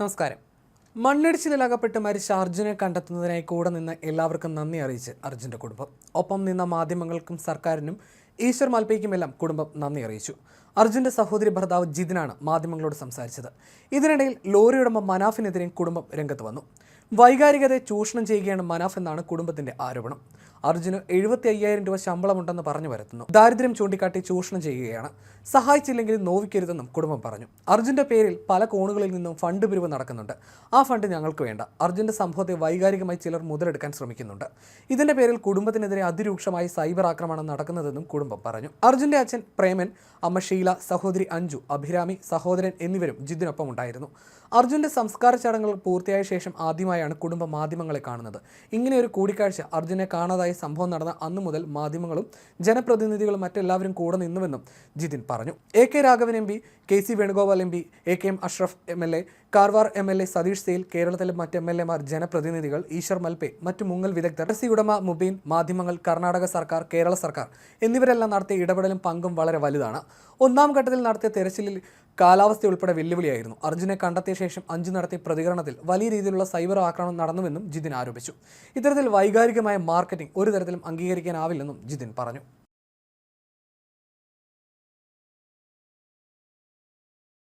നമസ്കാരം. മണ്ണിടിച്ചിലകപ്പെട്ട് മരിച്ച അർജുനെ കണ്ടെത്തുന്നതിനായി കൂടെ നിന്ന് എല്ലാവർക്കും നന്ദി അറിയിച്ച് അർജുന്റെ കുടുംബം. ഒപ്പം നിന്ന മാധ്യമങ്ങൾക്കും സർക്കാരിനും ഈശ്വർ മാൽപ്പയ്ക്കുമെല്ലാം കുടുംബം നന്ദി അറിയിച്ചു. അർജുന്റെ സഹോദരി ഭർത്താവ് ജിതിനാണ് മാധ്യമങ്ങളോട് സംസാരിച്ചത്. ഇതിനിടയിൽ ലോറി ഉടമ മനാഫിനെതിരെയും കുടുംബം രംഗത്ത് വന്നു. വൈകാരികതയെ ചൂഷണം ചെയ്യുകയാണ് മനാഫ് എന്നാണ് കുടുംബത്തിന്റെ ആരോപണം. അർജുന് എഴുപത്തി അയ്യായിരം രൂപ ശമ്പളമുണ്ടെന്ന് പറഞ്ഞു വരുത്തുന്നു ദാരിദ്ര്യം ചൂണ്ടിക്കാട്ടി ചൂഷണം ചെയ്യുകയാണ്. സഹായിച്ചില്ലെങ്കിൽ നോവിക്കരുതെന്നും കുടുംബം പറഞ്ഞു. അർജുന്റെ പേരിൽ പല കോണുകളിൽ നിന്നും ഫണ്ട് പിരിവ് നടക്കുന്നുണ്ട്. ആ ഫണ്ട് ഞങ്ങൾക്ക് വേണ്ട. അർജുന്റെ സംഭവത്തെ വൈകാരികമായി ചിലർ മുതലെടുക്കാൻ ശ്രമിക്കുന്നുണ്ട്. ഇതിന്റെ പേരിൽ കുടുംബത്തിനെതിരെ അതിരൂക്ഷമായി സൈബർ ആക്രമണം നടക്കുന്നതെന്നും കുടുംബം പറഞ്ഞു. അർജുന്റെ അച്ഛൻ പ്രേമൻ അമ്മ ഷീല സഹോദരി അഞ്ജു അഭിരാമി സഹോദരൻ എന്നിവരും ജിദ്ദിനൊപ്പം ഉണ്ടായിരുന്നു. അർജുന്റെ സംസ്കാര ചടങ്ങുകൾ പൂർത്തിയായ ശേഷം ആദ്യമായാണ് കുടുംബ മാധ്യമങ്ങളെ കാണുന്നത്. ഇങ്ങനെ ഒരു കൂടിക്കാഴ്ച അർജുനെ കാണാതായ സംഭവം നടന്ന അന്നു മുതൽ മാധ്യമങ്ങളും ജനപ്രതിനിധികളും മറ്റെല്ലാവരും കൂടെ നിന്നുവെന്നും ജിതിൻ പറഞ്ഞു. A K Raghavan M P K C Venugopal M P A K M Ashraf M L A Karwar M L A Satish Sail കേരളത്തിലെ മറ്റ് എം എൽ എമാർ ജനപ്രതിനിധികൾ ഈശ്വർ മൽപേ മറ്റു മുങ്ങൽ വിദഗ്ധർ സി ഉടമ മുബീൻ മാധ്യമങ്ങൾ കർണാടക സർക്കാർ കേരള സർക്കാർ എന്നിവരെല്ലാം നടത്തിയ ഇടപെടലും പങ്കും വളരെ വലുതാണ്. ഒന്നാം ഘട്ടത്തിൽ നടത്തിയ തെരച്ചിലിൽ കാലാവസ്ഥ ഉൾപ്പെടെ വെല്ലുവിളിയായിരുന്നു. അർജുനെ കണ്ടെത്തിയ ശേഷം അഞ്ചു നടത്തിയ പ്രതികരണത്തിൽ വലിയ രീതിയിലുള്ള സൈബർ ആക്രമണം നടന്നുവെന്നും ജിതിൻ ആരോപിച്ചു. ഇത്തരത്തിൽ വൈകാരികമായ മാർക്കറ്റിംഗ് ഒരു തരത്തിലും അംഗീകരിക്കാനാവില്ലെന്നും ജിതിൻ പറഞ്ഞു.